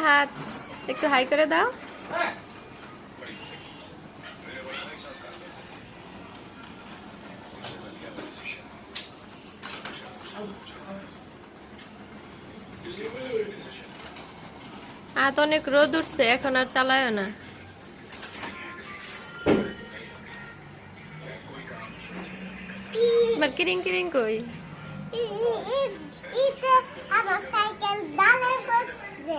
রাহাত একটু হাই করে দাও। হাত অনেক রোদ উঠছে, এখন আর চালায় না। কিরিং কিরিং কই? আমার সাইকেল দালে করছে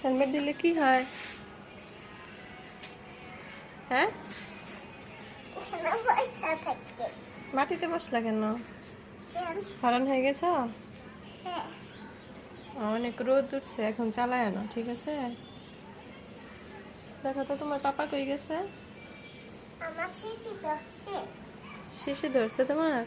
হেলমেট দিলে কি হয়? হ্যাঁ? মাটিতে বসলা কেন? হরণ হয়ে গেছ? হ্যাঁ অনেক রোদ উঠছে এখন চালায় না ঠিক আছে? দেখো তো তোমার পাপা কই গেছে? শিশি ধরছে। তোমার?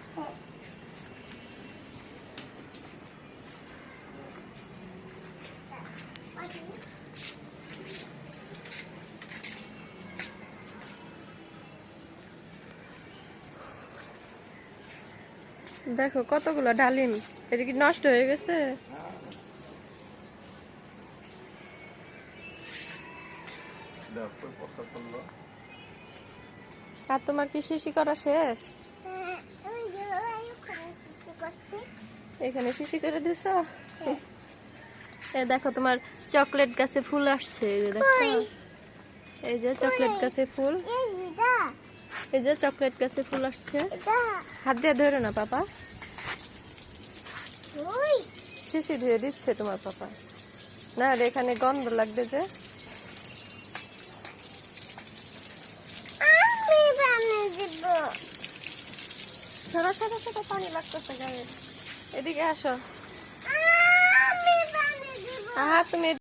দেখো কতগুলো ডালিম। এটা কি নষ্ট হয়ে গেছে? আর তোমার কি শিশি করা শেষ? হ্যাঁ, এখানে শিশি করে দিছ? এ দেখো তোমার চকলেট গাছে ফুল আসছে এই যে দেখো? এই যে চকলেট গাছে ফুল। এই যে চকলেট গাছে ফুল আসছে। হাত দিয়ে ধরে না পাপা। শিশি ধুয়ে দিচ্ছে তোমার পাপা। না রে এখানে গন্ধ লাগবে যে। সরা সরা সরা পানি লাগতেছে গায়ে। এদিকে আসো। Ah, tu me